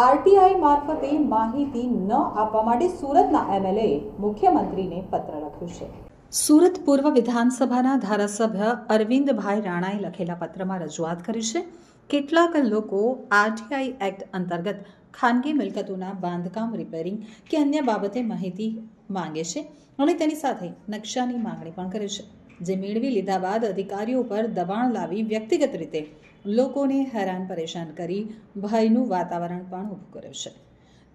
RTI મારફતે માહિતી ન આપવા માટે સુરતના એમએલએ મુખ્યમંત્રીને પત્ર લખ્યું છે. સુરત પૂર્વ વિધાનસભાના ધારાસભ્ય અરવિંદભાઈ રાણાએ લખેલા પત્રમાં રજૂઆત કરી છે, કેટલાક લોકો આરટીઆઈ એક્ટ અંતર્ગત ખાનગી મિલકતોના બાંધકામ, રિપેરિંગ કે અન્ય બાબતે માહિતી માંગે છે અને તેની સાથે નકશાની માંગણી પણ કરે છે. જે મેળવી લીધા બાદ અધિકારીઓ પર દબાણ લાવી વ્યક્તિગત રીતે લોકોને હેરાન પરેશાન કરી ભયનું વાતાવરણ પણ ઊભું કર્યું છે.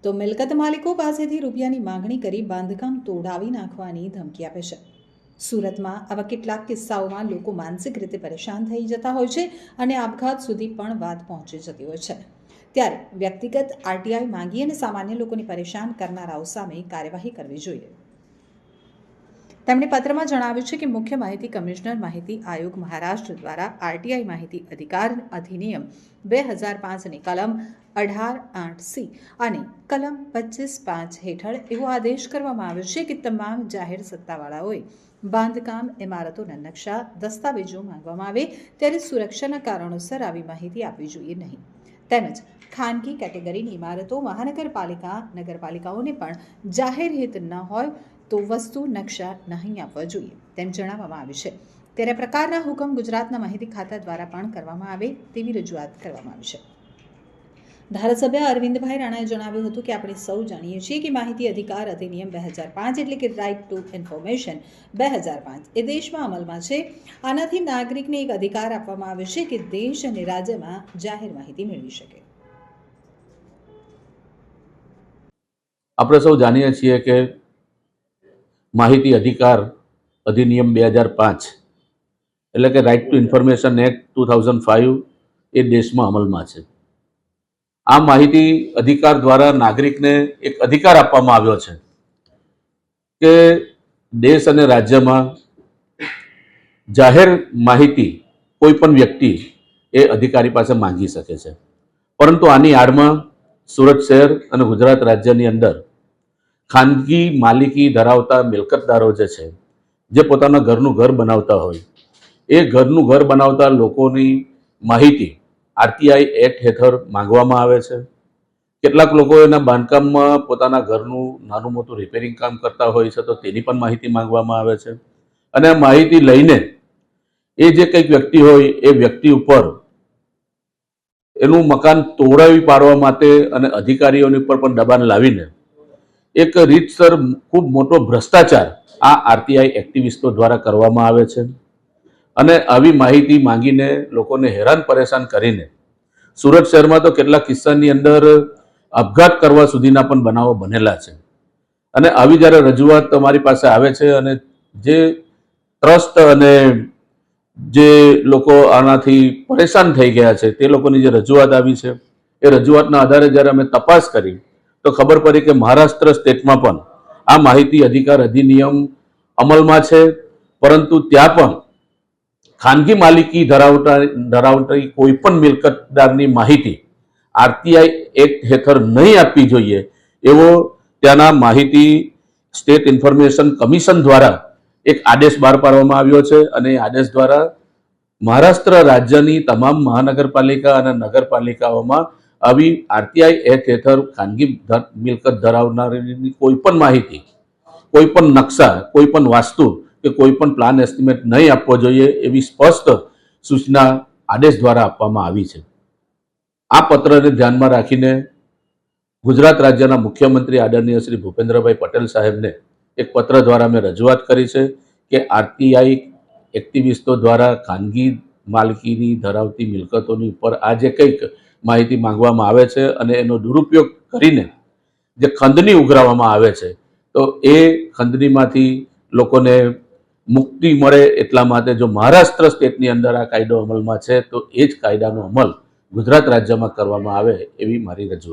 તો મિલકત માલિકો પાસેથી રૂપિયાની માંગણી કરી બાંધકામ તોડાવી નાખવાની ધમકી આપે છે. સુરતમાં આવા કેટલાક કિસ્સાઓમાં લોકો માનસિક રીતે પરેશાન થઈ જતા હોય છે અને આપઘાત સુધી પણ વાત પહોંચી જતી હોય છે. ત્યારે વ્યક્તિગત આરટીઆઈ માંગી અને સામાન્ય લોકોને પરેશાન કરનારાઓ સામે કાર્યવાહી કરવી જોઈએ. તેમણે પત્રમાં જણાવ્યું છે કે મુખ્ય માહિતી કમિશનર માહિતી આયોગ મહારાષ્ટ્ર દ્વારા આરટીઆઈ માહિતી અધિકાર અધિનિયમ બે હજાર પાંચની કલમ અઢાર આઠ સી અને કલમ પચીસ પાંચ હેઠળ એવો આદેશ કરવામાં આવ્યો છે કે તમામ જાહેર સત્તાવાળાઓએ બાંધકામ, ઇમારતોના નકશા, દસ્તાવેજો માંગવામાં આવે ત્યારે સુરક્ષાના કારણોસર આવી માહિતી આપવી જોઈએ નહીં. તેમજ ખાનગી કેટેગરીની ઇમારતો મહાનગરપાલિકા, નગરપાલિકાઓને પણ જાહેર હિત ન હોય તો વસ્તુ, નકશા નહીં આપવા જોઈએ, તેમ જણાવવામાં આવ્યું છે. ત્યારે પ્રકારના હુકમ ગુજરાતના માહિતી ખાતા દ્વારા પણ કરવામાં આવે તેવી રજૂઆત કરવામાં આવી છે. ધારાસભ્ય અરવિંદભાઈ રાણાએ જણાવ્યું હતું કે આપણે સૌ જાણીએ છીએ કે માહિતી અધિકાર અધિનિયમ બે હજાર પાંચ એટલે કે રાઇટ ટુ ઇન્ફોર્મેશન બે હજાર પાંચ એ દેશમાં અમલમાં છે. આનાથી નાગરિકને એક અધિકાર આપવામાં આવ્યો છે કે દેશ અને રાજ્યમાં જાહેર માહિતી મેળવી શકે. આપણે સૌ જાણીએ છીએ કે માહિતી અધિકાર અધિનિયમ બે હજાર પાંચ. એટલે કે right to information act two thousand five એ દેશમાં અમલમાં છે. આ માહિતી અધિકાર દ્વારા નાગરિકને એક અધિકાર આપવામાં આવ્યો છે કે દેશ અને રાજ્યમાં જાહેર માહિતી કોઈ પણ વ્યક્તિ એ અધિકારી પાસે માંગી શકે છે. પરંતુ આની આડમાં સુરત શહેર અને ગુજરાત રાજ્યની અંદર ખાનગી માલિકી ધરાવતા મિલકતદારો જે છે, જે પોતાના ઘરનું ઘર બનાવતા હોય, એ ઘરનું ઘર બનાવતા લોકોની માહિતી આરટીઆઈ એક્ટ હેઠળ માંગવામાં આવે છે. કેટલાક લોકો એના બાંધકામમાં પોતાના ઘરનું નાનું મોટું રિપેરિંગ કામ કરતા હોય છે, તો તેની પણ માહિતી માંગવામાં આવે છે. અને આ માહિતી લઈને એ જે કંઈક વ્યક્તિ હોય, એ વ્યક્તિ ઉપર એનું મકાન તોડાવી પાડવા માટે અને અધિકારીઓની ઉપર પણ દબાણ લાવીને એક રીતસર ખૂબ મોટો ભ્રષ્ટાચાર આ આરટીઆઈ એક્ટિવિસ્ટો દ્વારા કરવામાં આવે છે. અને આવી માહિતી માંગીને લોકોને હેરાન પરેશાન કરીને સુરત શહેરમાં તો કેટલાક કિસ્સાની અંદર આપઘાત કરવા સુધીના પણ બનાવો બનેલા છે. અને આવી જ્યારે રજૂઆત તમારી પાસે આવે છે અને જે ટ્રસ્ટ અને જે લોકો આનાથી પરેશાન થઈ ગયા છે તે લોકોની જે રજૂઆત આવી છે, એ રજૂઆતના આધારે જ્યારે અમે તપાસ કરી તો ખબર પડી કે મહારાષ્ટ્ર સ્ટેટમાં પણ આ માહિતી અધિકાર અધિનિયમ અમલમાં છે. પરંતુ ત્યાં પણ ખાનગી માલિકી ધરાવતા ધરાવતી કોઈ પણ મિલકતદારની માહિતી આરટીઆઈ એક્ટ હેઠળ નહીં આપવી જોઈએ એવો ત્યાંના માહિતી સ્ટેટ ઇન્ફોર્મેશન કમિશન દ્વારા એક આદેશ બહાર પાડવામાં આવ્યો છે અને આદેશ દ્વારા મહારાષ્ટ્ર રાજ્યની તમામ મહાનગરપાલિકા અને નગરપાલિકાઓમાં આવી આરટીઆઈ એક્ટ હેઠળ ખાનગી મિલકત ધરાવનારની કોઈ પણ માહિતી, કોઈ પણ નકશા, કોઈ પણ વાસ્તુ કે કોઈ પણ પ્લાન એસ્ટિમેટ નહીં આપવો જોઈએ એવી સ્પષ્ટ સૂચના આદેશ દ્વારા આપવામાં આવી છે. આ પત્રને ધ્યાનમાં રાખીને ગુજરાત રાજ્યના મુખ્યમંત્રી આદરણીય શ્રી ભૂપેન્દ્રભાઈ પટેલ સાહેબને એક પત્ર દ્વારા મેં રજૂઆત કરી છે કે આરટીઆઈ એક્ટિવિસ્ટો દ્વારા ખાનગી માલકીની ધરાવતી મિલકતોની ઉપર આ જે કંઈક માહિતી માંગવામાં આવે છે અને એનો દુરુપયોગ કરીને જે ખંદની ઉઘરાવવામાં આવે છે, તો એ ખંદનીમાંથી લોકોને મુક્તિ મળે એટલા માટે જો મહારાષ્ટ્ર સ્ટેટની અંદર આ કાયદો અમલમાં છે, તો એ જ કાયદાનો અમલ ગુજરાત રાજ્યમાં કરવામાં આવે એવી મારી રજૂઆત